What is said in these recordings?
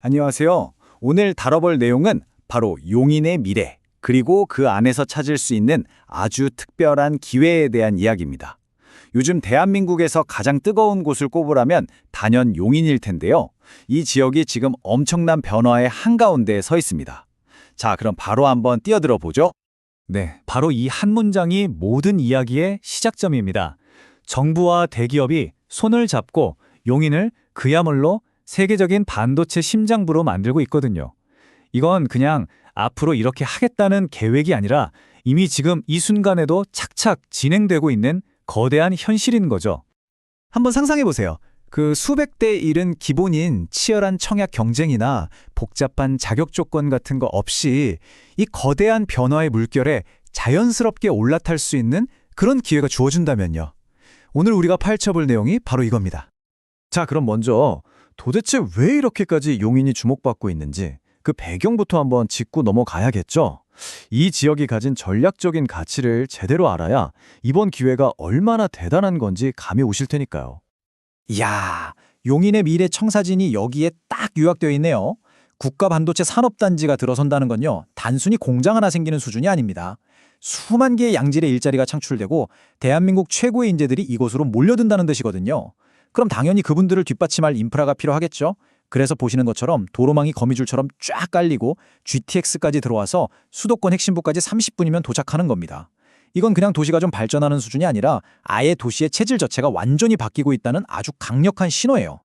안녕하세요. 오늘 다뤄볼 내용은 바로 용인의 미래, 그리고 그 안에서 찾을 수 있는 아주 특별한 기회에 대한 이야기입니다. 요즘 대한민국에서 가장 뜨거운 곳을 꼽으라면 단연 용인일 텐데요. 이 지역이 지금 엄청난 변화의 한가운데에 서 있습니다. 자, 그럼 바로 한번 뛰어들어 보죠. 네, 바로 이 한 문장이 모든 이야기의 시작점입니다. 정부와 대기업이 손을 잡고 용인을 그야말로 세계적인 반도체 심장부로 만들고 있거든요. 이건 그냥 앞으로 이렇게 하겠다는 계획이 아니라 이미 지금 이 순간에도 착착 진행되고 있는 거대한 현실인 거죠. 한번 상상해 보세요. 그 수백 대 일은 기본인 치열한 청약 경쟁이나 복잡한 자격 조건 같은 거 없이 이 거대한 변화의 물결에 자연스럽게 올라탈 수 있는 그런 기회가 주어진다면요. 오늘 우리가 파헤쳐볼 내용이 바로 이겁니다. 자, 그럼 먼저 도대체 왜 이렇게까지 용인이 주목받고 있는지 그 배경부터 한번 짚고 넘어가야겠죠? 이 지역이 가진 전략적인 가치를 제대로 알아야 이번 기회가 얼마나 대단한 건지 감이 오실 테니까요. 이야, 용인의 미래 청사진이 여기에 딱 요약되어 있네요. 국가 반도체 산업단지가 들어선다는 건요, 단순히 공장 하나 생기는 수준이 아닙니다. 수만 개의 양질의 일자리가 창출되고 대한민국 최고의 인재들이 이곳으로 몰려든다는 뜻이거든요. 그럼 당연히 그분들을 뒷받침할 인프라가 필요하겠죠. 그래서 보시는 것처럼 도로망이 거미줄처럼 쫙 깔리고 GTX까지 들어와서 수도권 핵심부까지 30분이면 도착하는 겁니다. 이건 그냥 도시가 좀 발전하는 수준이 아니라 아예 도시의 체질 자체가 완전히 바뀌고 있다는 아주 강력한 신호예요.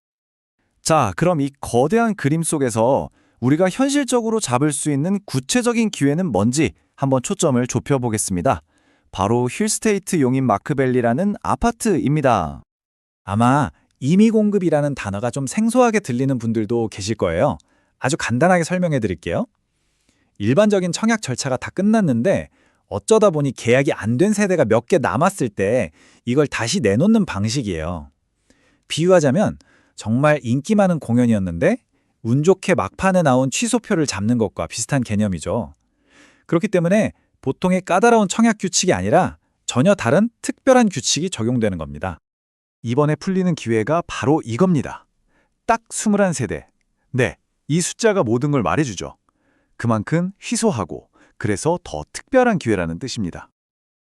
자, 그럼 이 거대한 그림 속에서 우리가 현실적으로 잡을 수 있는 구체적인 기회는 뭔지 한번 초점을 좁혀보겠습니다. 바로 힐스테이트 용인 마크밸리라는 아파트입니다. 아마 임의 공급이라는 단어가 좀 생소하게 들리는 분들도 계실 거예요. 아주 간단하게 설명해 드릴게요. 일반적인 청약 절차가 다 끝났는데 어쩌다 보니 계약이 안 된 세대가 몇 개 남았을 때 이걸 다시 내놓는 방식이에요. 비유하자면 정말 인기 많은 공연이었는데 운 좋게 막판에 나온 취소표를 잡는 것과 비슷한 개념이죠. 그렇기 때문에 보통의 까다로운 청약 규칙이 아니라 전혀 다른 특별한 규칙이 적용되는 겁니다. 이번에 풀리는 기회가 바로 이겁니다. 딱 21세대. 네, 이 숫자가 모든 걸 말해주죠. 그만큼 희소하고 그래서 더 특별한 기회라는 뜻입니다.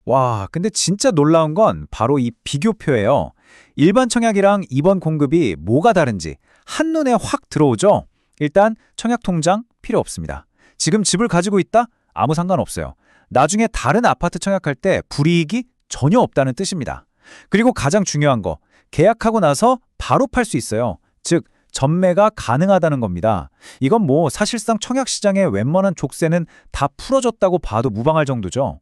와, 근데 진짜 놀라운 건 바로 이 비교표예요. 일반 청약이랑 이번 공급이 뭐가 다른지 한눈에 확 들어오죠? 일단 청약 통장 필요 없습니다. 지금 집을 가지고 있다? 아무 상관없어요. 나중에 다른 아파트 청약할 때 불이익이 전혀 없다는 뜻입니다. 그리고 가장 중요한 거, 계약하고 나서 바로 팔 수 있어요. 즉, 전매가 가능하다는 겁니다. 이건 뭐 사실상 청약 시장의 웬만한 족쇄는 다 풀어졌다고 봐도 무방할 정도죠.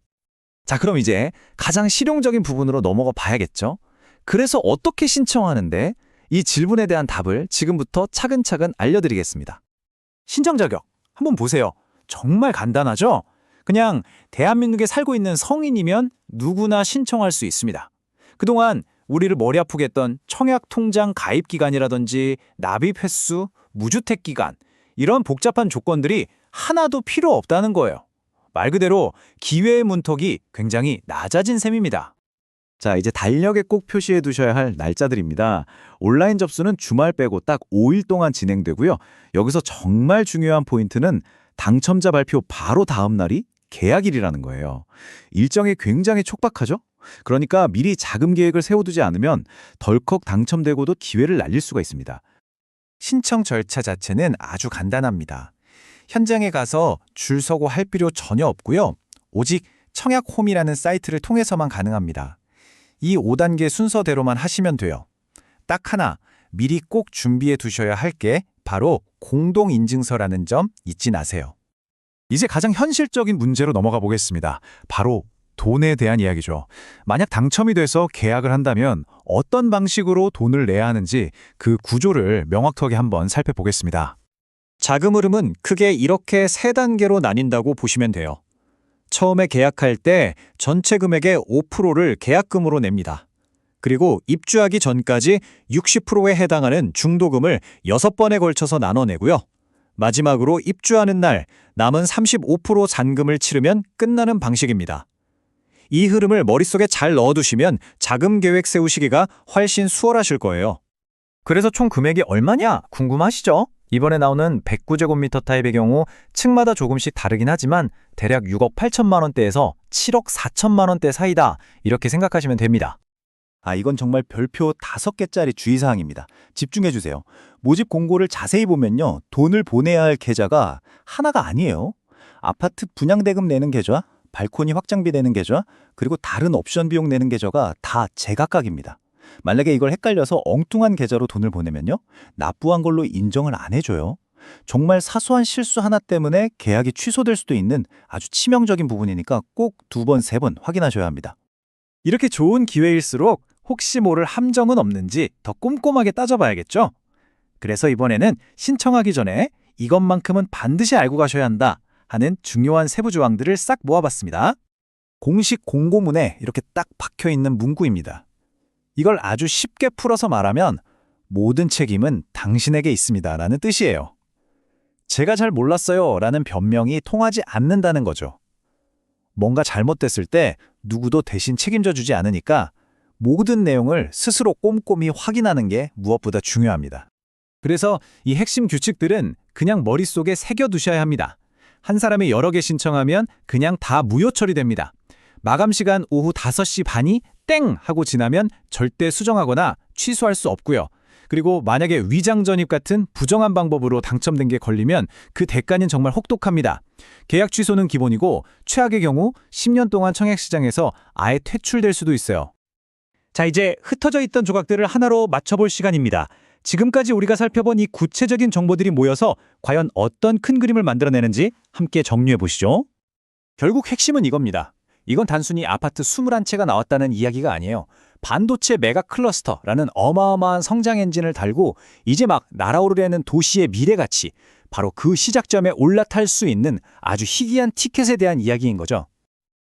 자, 그럼 이제 가장 실용적인 부분으로 넘어가 봐야겠죠? 그래서 어떻게 신청하는데 이 질문에 대한 답을 지금부터 차근차근 알려드리겠습니다. 신청 자격 한번 보세요. 정말 간단하죠? 그냥 대한민국에 살고 있는 성인이면 누구나 신청할 수 있습니다. 그동안 우리를 머리 아프게 했던 청약 통장 가입 기간이라든지 납입 횟수, 무주택 기간 이런 복잡한 조건들이 하나도 필요 없다는 거예요. 말 그대로 기회의 문턱이 굉장히 낮아진 셈입니다. 자, 이제 달력에 꼭 표시해 두셔야 할 날짜들입니다. 온라인 접수는 주말 빼고 딱 5일 동안 진행되고요. 여기서 정말 중요한 포인트는 당첨자 발표 바로 다음 날이 계약일이라는 거예요. 일정이 굉장히 촉박하죠? 그러니까 미리 자금 계획을 세워두지 않으면 덜컥 당첨되고도 기회를 날릴 수가 있습니다. 신청 절차 자체는 아주 간단합니다. 현장에 가서 줄 서고 할 필요 전혀 없고요. 오직 청약홈이라는 사이트를 통해서만 가능합니다. 이 5단계 순서대로만 하시면 돼요. 딱 하나, 미리 꼭 준비해 두셔야 할 게 바로 공동인증서라는 점 잊지 마세요. 이제 가장 현실적인 문제로 넘어가 보겠습니다. 바로 돈에 대한 이야기죠. 만약 당첨이 돼서 계약을 한다면 어떤 방식으로 돈을 내야 하는지 그 구조를 명확하게 한번 살펴보겠습니다. 자금 흐름은 크게 이렇게 세 단계로 나뉜다고 보시면 돼요. 처음에 계약할 때 전체 금액의 5%를 계약금으로 냅니다. 그리고 입주하기 전까지 60%에 해당하는 중도금을 6번에 걸쳐서 나눠내고요. 마지막으로 입주하는 날 남은 35% 잔금을 치르면 끝나는 방식입니다. 이 흐름을 머릿속에 잘 넣어두시면 자금 계획 세우시기가 훨씬 수월하실 거예요. 그래서 총 금액이 얼마냐 궁금하시죠? 이번에 나오는 109제곱미터 타입의 경우 층마다 조금씩 다르긴 하지만 대략 6억 8천만 원대에서 7억 4천만 원대 사이다. 이렇게 생각하시면 됩니다. 아, 이건 정말 별표 다섯 개짜리 주의사항입니다. 집중해 주세요. 모집 공고를 자세히 보면요. 돈을 보내야 할 계좌가 하나가 아니에요. 아파트 분양대금 내는 계좌, 발코니 확장비 내는 계좌, 그리고 다른 옵션 비용 내는 계좌가 다 제각각입니다. 만약에 이걸 헷갈려서 엉뚱한 계좌로 돈을 보내면요. 납부한 걸로 인정을 안 해줘요. 정말 사소한 실수 하나 때문에 계약이 취소될 수도 있는 아주 치명적인 부분이니까 꼭 두 번, 세 번 확인하셔야 합니다. 이렇게 좋은 기회일수록 혹시 모를 함정은 없는지 더 꼼꼼하게 따져봐야겠죠? 그래서 이번에는 신청하기 전에 이것만큼은 반드시 알고 가셔야 한다 하는 중요한 세부 조항들을 싹 모아봤습니다. 공식 공고문에 이렇게 딱 박혀 있는 문구입니다. 이걸 아주 쉽게 풀어서 말하면 모든 책임은 당신에게 있습니다 라는 뜻이에요. 제가 잘 몰랐어요 라는 변명이 통하지 않는다는 거죠. 뭔가 잘못됐을 때 누구도 대신 책임져 주지 않으니까 모든 내용을 스스로 꼼꼼히 확인하는 게 무엇보다 중요합니다. 그래서 이 핵심 규칙들은 그냥 머릿속에 새겨두셔야 합니다. 한 사람이 여러 개 신청하면 그냥 다 무효 처리됩니다. 마감 시간 오후 5시 반이 땡 하고 지나면 절대 수정하거나 취소할 수 없고요. 그리고 만약에 위장 전입 같은 부정한 방법으로 당첨된 게 걸리면 그 대가는 정말 혹독합니다. 계약 취소는 기본이고 최악의 경우 10년 동안 청약시장에서 아예 퇴출될 수도 있어요. 자, 이제 흩어져 있던 조각들을 하나로 맞춰볼 시간입니다. 지금까지 우리가 살펴본 이 구체적인 정보들이 모여서 과연 어떤 큰 그림을 만들어내는지 함께 정리해 보시죠. 결국 핵심은 이겁니다. 이건 단순히 아파트 21채가 나왔다는 이야기가 아니에요. 반도체 메가 클러스터라는 어마어마한 성장 엔진을 달고 이제 막 날아오르려는 도시의 미래 가치, 바로 그 시작점에 올라탈 수 있는 아주 희귀한 티켓에 대한 이야기인 거죠.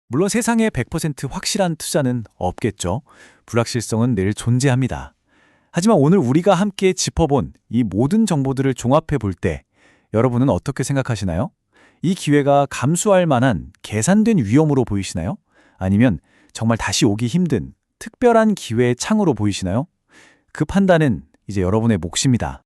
물론 세상에 100% 확실한 투자는 없겠죠. 불확실성은 늘 존재합니다. 하지만 오늘 우리가 함께 짚어본 이 모든 정보들을 종합해 볼 때 여러분은 어떻게 생각하시나요? 이 기회가 감수할 만한 계산된 위험으로 보이시나요? 아니면 정말 다시 오기 힘든 특별한 기회의 창으로 보이시나요? 그 판단은 이제 여러분의 몫입니다.